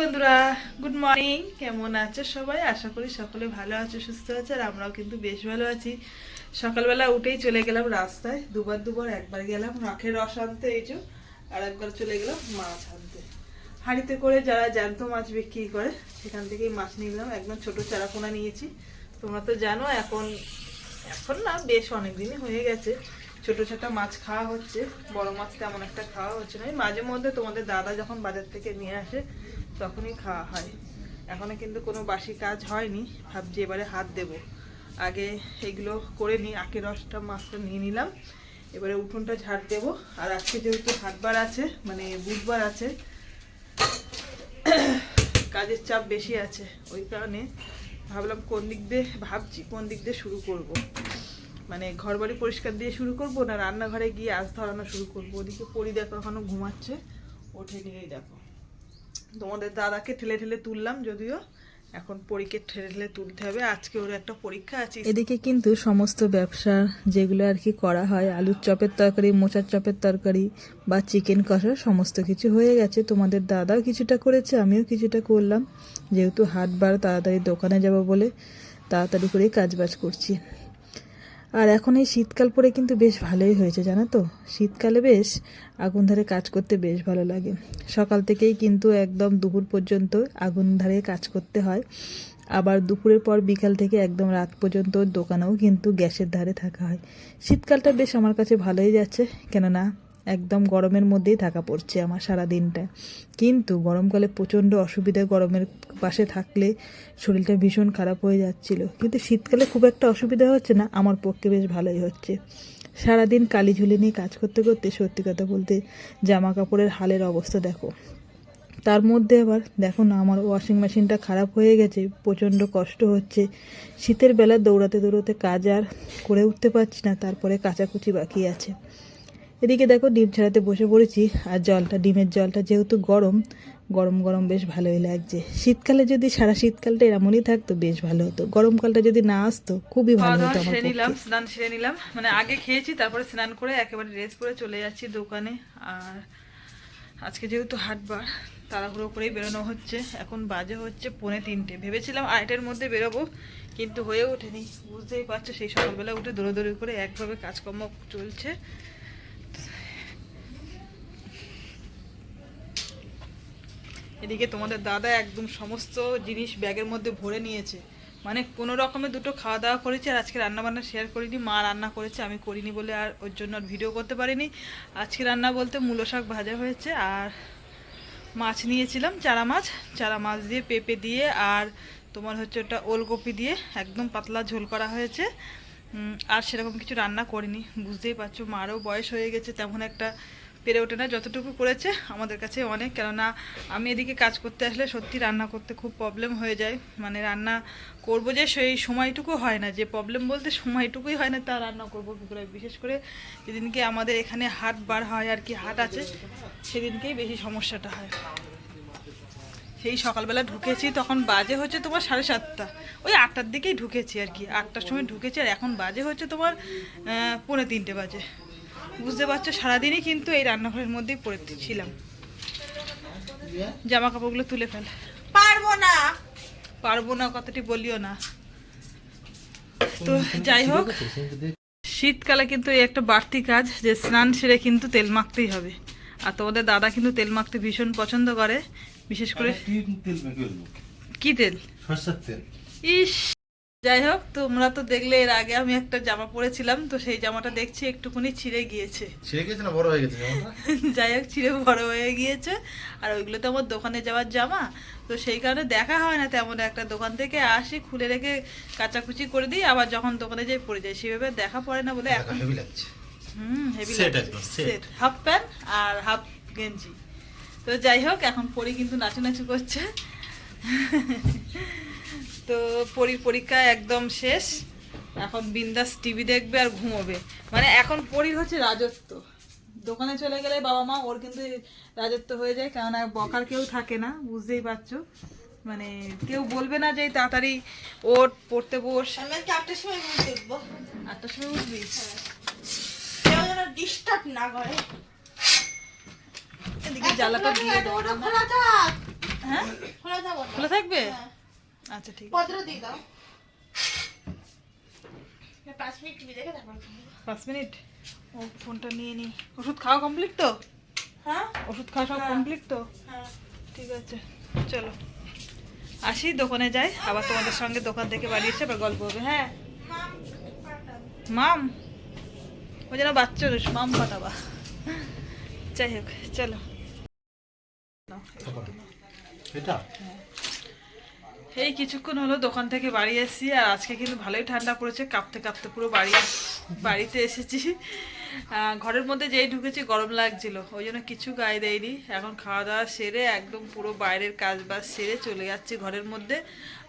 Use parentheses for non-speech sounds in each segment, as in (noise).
বন্ধুরা good morning কেমন আছো সবাই? আশা করি সকলে ভালো আছো, সুস্থ আছে, আর আমরাও কিন্তু বেশ ভালো আছি। সকালবেলা উঠেই চলে গেলাম রাস্তায়। দুবার দুবার একবার গেলাম রাখের রস আনতে, এই যে আর একবার চলে গেলাম মাছ আনতে। হাঁড়িতে করে যারা জ্যান্ত মাছ বিক্রি করে, সেখান থেকেই মাছ নিলাম। একদম ছোট চারাপোনা নিয়েছি। তোমরা তো জানো, এখন এখন না, বেশ অনেক দিনই হয়ে গেছে। ছোট ছোট মাছ খাওয়া হচ্ছে। বড় মাছ তেমন একটা খাওয়া হচ্ছে না। মাঝে মধ্যে তোমাদের দাদা যখন বাজার থেকে নিয়ে আসে তখনই খাওয়া হয়। এখনও কিন্তু কোনো বাসি কাজ হয়নি। ভাবছি এবারে হাত দেব। আগে এগুলো করে নিই, আখের রসটা মাছটা নিয়ে নিলাম। এবারে উঠোনটা ঝাড় দেবো। আর আজকে যেহেতু হাটবার আছে মানে বুধবার আছে, কাজের চাপ বেশি আছে। ওই কারণে ভাবলাম কোন দিক দিয়ে, ভাবছি কোন দিক দিয়ে শুরু করব। মানে ঘর বাড়ি পরিষ্কার দিয়ে শুরু করব না রান্নাঘরে গিয়ে আজ ধরানো শুরু করব? ওদিকে পরি দেখো এখনও ঘুমাচ্ছে। ওঠে নিয়েই দেখো তোমাদের দাদাকে ঠেলে ঠেলে তুললাম, যদিও এখন পরীকে ঠেলে ঠেলে তুলতে হবে। আজকে ওর একটা পরীক্ষা আছে। এদিকে কিন্তু সমস্ত ব্যবসা যেগুলো আর কি করা হয়, আলুর চপের তরকারি, মোচার চপের তরকারি বা চিকেন কষা সমস্ত কিছু হয়ে গেছে। তোমাদের দাদাও কিছুটা করেছে, আমিও কিছুটা করলাম। যেহেতু হাট বার, তাড়াতাড়ি দোকানে যাব বলে তাড়াতাড়ি করেই কাজবাজ করছি। আর এখন এই শীতকাল পরে কিন্তু বেশ ভালোই হয়েছে, জানো তো? শীতকালে বেশ আগুন ধারে কাজ করতে বেশ ভালো লাগে। সকাল থেকেই কিন্তু একদম দুপুর পর্যন্ত আগুন ধারে কাজ করতে হয়। আবার দুপুরের পর বিকাল থেকে একদম রাত পর্যন্ত দোকানেও কিন্তু গ্যাসের ধারে থাকা হয়। শীতকালটা বেশ আমার কাছে ভালোই যাচ্ছে, কেননা একদম গরমের মধ্যেই থাকা পড়ছে আমার সারা দিনটা কিন্তু গরমকালে প্রচণ্ড অসুবিধা গরমের পাশে থাকলে শরীরটা ভীষণ খারাপ হয়ে যাচ্ছিল। কিন্তু শীতকালে খুব একটা অসুবিধা হচ্ছে না, আমার পক্ষে বেশ ভালোই হচ্ছে। সারাদিন কালি ঝুলি নিয়ে কাজ করতে করতে, সত্যি কথা বলতে জামা কাপড়ের হালের অবস্থা দেখো। তার মধ্যে আবার দেখো না, আমার ওয়াশিং মেশিনটা খারাপ হয়ে গেছে, প্রচণ্ড কষ্ট হচ্ছে। শীতের বেলা দৌড়াতে দৌড়াতে কাজ আর করে উঠতে পারছি না, তারপরে কাচাকুচি বাকি আছে। এদিকে দেখো ডিম ছাড়াতে বসে পড়েছি আর জলটা ডিমের জলটা যেহেতু গরম গরম গরম বেশ ভালোই লাগছে। শীতকালে যদি সারা শীতকালটা এমনই থাকতো বেশ ভালো হতো। গরমকালটা যদি না আসতো খুবই ভালো হতো সেরে নিলাম স্নান সেরে নিলাম। মানে আগে খেয়েছি তারপরে স্নান করে একেবারে ড্রেস পরে চলে যাচ্ছি দোকানে। আর আজকে যেহেতু হাটবার তাড়াহুড়ো করেই বেরোনো হচ্ছে। এখন বাজে হচ্ছে পৌনে তিনটে। ভেবেছিলাম আড়াইটের মধ্যে বেরোবো কিন্তু হয়ে ওঠেনি। বুঝতেই পারছ সেই সকালবেলা উঠে দৌড়োদৌড়ি করে একভাবে কাজকর্ম চলছে। এদিকে তোমাদের দাদা একদম সমস্ত জিনিস ব্যাগের মধ্যে ভরে নিয়েছে। মানে কোনো রকমে দুটো খাওয়া দাওয়া করেছি আর আজকে রান্না বান্না শেয়ার করিনি, মা রান্না করেছে, আমি করিনি বলে আর ওর জন্য আর ভিডিও করতে পারিনি। আজকে রান্না বলতে মূলো শাক ভাজা হয়েছে আর মাছ নিয়েছিলাম, চারা মাছ। চারা মাছ দিয়ে পেঁপে দিয়ে আর তোমার হচ্ছে ওটা ওলকপি দিয়ে একদম পাতলা ঝোল করা হয়েছে। আর সেরকম কিছু রান্না করিনি, বুঝতেই পারছ, মারও বয়স হয়ে গেছে, তেমন একটা পেরে ওঠে না, যতটুকু করেছে আমাদের কাছে অনেক। কেননা আমি এদিকে কাজ করতে আসলে সত্যি রান্না করতে খুব প্রবলেম হয়ে যায়। মানে রান্না করব যে সেই সময়টুকু হয় না, যে প্রবলেম বলতে সময়টুকুই হয় না, তা রান্না করব করে? বিশেষ করে যেদিনকে আমাদের এখানে হাট বার হয় আর কি, হাট আছে, সেদিনকেই বেশি সমস্যাটা হয়। সেই সকালবেলা ঢুকেছি, তখন বাজে হচ্ছে তোমার সাড়ে সাতটা। ওই আটটার দিকেই ঢুকেছি আর কি, আটটার সময় ঢুকেছি আর এখন বাজে হচ্ছে তোমার পৌনে তিনটে বাজে। বুঝতে পারছ সারাদিনই কিন্তু এই রান্নাঘরের মধ্যেই পড়ে ছিলাম। জামা কাপড়গুলো তুলে ফেল। পারব না। পারব না কথাটি বলিও না। তো যাই হোক শীতকালে কিন্তু এই একটা বাড়তি কাজ যে স্নান সেরে কিন্তু তেল মাখতেই হবে। আর তোমাদের দাদা কিন্তু তেল মাখতে ভীষণ পছন্দ করে বিশেষ করে কি তেল? সরষের তেল। ইস যাই হোক তোমরা তো দেখলে এর আগে আমি একটা জামা পরেছিলাম তো সেই জামাটা দেখছি একটুখানি ছিঁড়ে গিয়েছে। (laughs) ছিঁড়ে গেছে না বড় হয়ে গেছে (laughs) যাই হোক ছিঁড়ে বড় হয়ে গিয়েছে। আর ওইগুলো তো আমার দোকানে যাওয়ার জামা তো সেই কারণে দেখা হয় না তেমন একটা। দোকান থেকে আসি খুলে রেখে কাচাকুচি করে দিই আবার যখন দোকানে যাই পরে যাই। সেভাবে দেখা পড়ে না বলে এখন। হেভি লাগছে। হুম হেভি সেট হাফ প্যান্ট আর হাফ গেঞ্জি। তো যাই হোক এখন পরি কিন্তু নাচু নাচু করছে। (laughs) তো পরীর পরীক্ষা একদম শেষ। এখন বিন্দাস টিভি দেখবে আর ঘুমোবে। মানে এখন পরীর হচ্ছে রাজত্ব। দোকানে চলে গেলে বাবা মা ওর কিন্তু রাজত্ব হয়ে যায়। কারণ বকার কেউ থাকে না বুঝতেই পারছ। মানে কেউ বলবে না যে তাড়াতাড়ি ওর পড়তে বস। আটটার সময় ঘুম দেখব আটটার সময় উঠবি? কেউ যেন ডিস্টার্ব না করে। এদিকে জ্বালাটা দিয়ে খোলা হ্যাঁ? খোলা থাকবে? হ্যাঁ। আচ্ছা ঠিক আছে। পদ্র দিয়ে দাও। পাঁচ মিনিট টিভি দেখে তারপর পাঁচ মিনিট? ও ফোনটা নিয়ে নি। ওষুধ খাওয়া কমপ্লিট তো? হ্যাঁ? ওষুধ খাওয়া সব হ্যাঁ। কমপ্লিট তো? হ্যাঁ। ঠিক আছে চলো। আসি দোকানে যাই। আবার তোমাদের সঙ্গে দোকান থেকে বাড়ি এসে আবার গল্প হবে হ্যাঁ? মাম। ও যেন বাচ্চা রস মাম পাঠাবা। যাই হোক চলো। এটা? এই কিছুক্ষণ হলো দোকান থেকে বাড়ি এসেছি, আর আজকে কিন্তু ভালোই ঠান্ডা পড়েছে, কাঁপতে কাঁপতে পুরো বাড়ি, বাড়িতে এসেছি। ঘরের মধ্যে যেই ঢুকেছি গরম লাগছিল, ওই জন্য কিছু গায়ে দেয়নি এখন খাওয়া দাওয়া সেরে একদম পুরো বাইরের কাজ বাজ সেরে চলে যাচ্ছি ঘরের মধ্যে।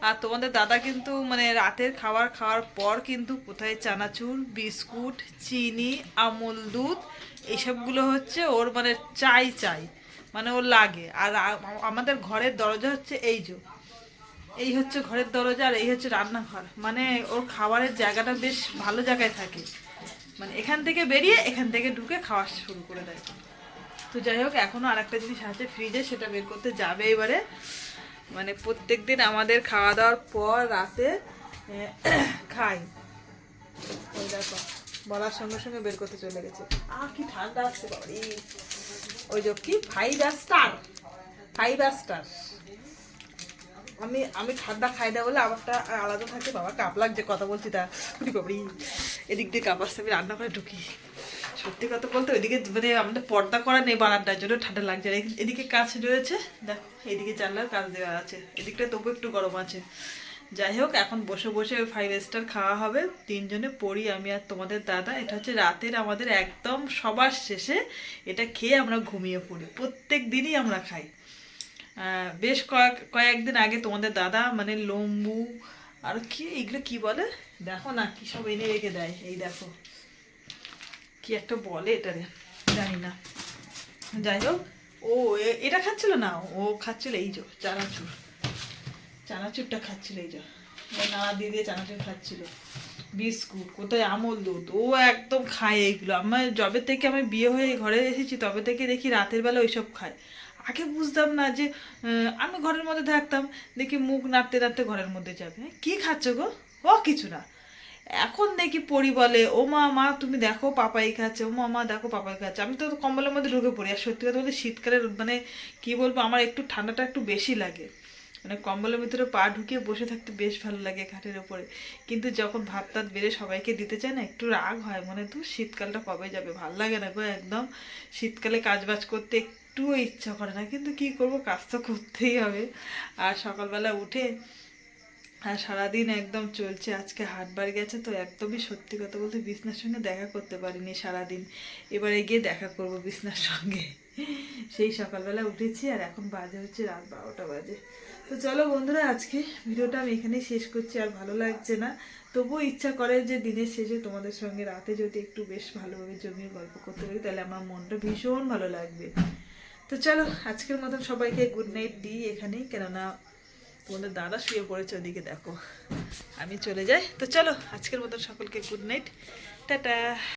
আর তোমাদের দাদা কিন্তু মানে রাতের খাবার খাওয়ার পর কিন্তু কোথায় চানাচুর, বিস্কুট, চিনি, আমুল দুধ, এইসবগুলো হচ্ছে ওর মানে চাই চাই মানে ওর লাগে। আর আমাদের ঘরের দরজা হচ্ছে এই যে। এই হচ্ছে ঘরের দরজা আর এই হচ্ছে রান্নাঘর। মানে ওর খাবারের জায়গাটা বেশ ভালো জায়গায় থাকে। মানে এখান থেকে বেরিয়ে এখান থেকে ঢুকে খাওয়া শুরু করে দেয়। তো যাই হোক এখনও আর একটা জিনিস আছে ফ্রিজে সেটা বের করতে যাবে এবারে। মানে প্রত্যেক দিন আমাদের খাওয়া দাওয়ার পর রাতে খাই। ওই দেখো, বলার সঙ্গে সঙ্গে বের করতে চলে গেছে। আর কি ঠান্ডা আসছে বাড়ি ওই যে কি? ফাইভ স্টার ফাইভ স্টার আমি আমি ঠান্ডা খাই না বলে আমারটা আলাদা থাকে। বাবা, কাপ লাগছে কথা বলছি তা। বাবরি এদিক দিয়ে কাপ আসতে আমি রান্না করে ঢুকি। সত্যি কথা বলতে ওইদিকে মানে আমাদের পর্দা করা নেই বারান্দার জন্য, ঠান্ডা লাগছে এদিকে- কাজ রয়েছে, দেখো, এদিকে জানলার কাজ দেওয়া আছে। এদিকটা তবু একটু গরম আছে। যাই হোক, এখন বসে বসে ফাইভ স্টার খাওয়া হবে। তিনজনে পড়ি, আমি আর তোমাদের দাদা। এটা হচ্ছে রাতের আমাদের একদম সবার শেষে। এটা খেয়ে আমরা ঘুমিয়ে পড়ি। প্রত্যেক দিনই আমরা খাই। বেশ কয়েক, কয়েকদিন আগে তোমাদের দাদা মানে লম্বু, আর কি এগুলো কি বলে? দেখো না, কি সব এনে রেখে দেয়, এই দেখো। কি একটা বলে এটা রে, জানি না। যাই হোক, ও এটা খাচ্ছিল না? ও খাচ্ছিল এই যে, চানাচুর। চানাচুরটা খাচ্ছিল এই যে। নাড়া দিয়ে দিয়ে চানাচুর খাচ্ছিল। বিস্কুট, কোথায় আমল দুধ? ও একদম খায় এইগুলো। আমার, যবে থেকে আমি বিয়ে হয়ে ঘরে এসেছি, তবে থেকে দেখি রাতের বেলা ওইসব খায়। আগে বুঝতাম না যে আমি ঘরের মধ্যে থাকতাম দেখি মুখ নাড়তে নাড়তে ঘরের মধ্যে যাবে। হ্যাঁ, কি খাচ্ছ গো? ও কিছু না। এখন দেখি পড়ি বলে ও মা মা তুমি দেখো পাপাই খাচ্ছে। ও মা মা দেখো পাপাই খাচ্ছে। আমি তো কম্বলের মধ্যে ঢুকে পড়ি। আর সত্যি কথা বলতে শীতকালের মানে কি বলব আমার একটু ঠান্ডাটা একটু বেশি লাগে। মানে কম্বলের ভিতরে পা ঢুকিয়ে বসে থাকতে বেশ ভালো লাগে খাটের ওপরে। কিন্তু যখন ভাত টাত বেড়ে সবাইকে দিতে চায় না, একটু রাগ হয়। মানে তো শীতকালটা কবে যাবে? ভালো লাগে না গো একদম। শীতকালে কাজ বাজ করতে একটুও ইচ্ছা করে না। কিন্তু কি করব? কাজ তো করতেই হবে। আর সকালবেলা উঠে, আর সারাদিন একদম চলছে। আজকে হাটবার গেছে তো একদমই সত্যি কথা বলতে বিছনার সঙ্গে দেখা করতে পারিনি সারাদিন। এবারে গিয়ে দেখা করব বিছনার সঙ্গে। সেই সকালবেলা উঠেছি আর এখন বাজে হচ্ছে রাত বারোটা বাজে। তো চলো বন্ধুরা, আজকে ভিডিওটা আমি এখানেই শেষ করছি, আর ভালো লাগছে না। তবুও ইচ্ছা করে যে দিনের শেষে তোমাদের সঙ্গে রাতে যদি একটু বেশ ভালোভাবে জমিয়ে গল্প করতে পারি, তাহলে আমার মনটা ভীষণ ভালো লাগবে। তো চলো, আজকের মতন সবাইকে গুড নাইট দিই এখানেই, কেননা তোমাদের দাদা শুয়ে পড়েছে ওদিকে, দেখো। আমি চলে যাই। তো চলো, আজকের মতন সকলকে গুড নাইট টাটা।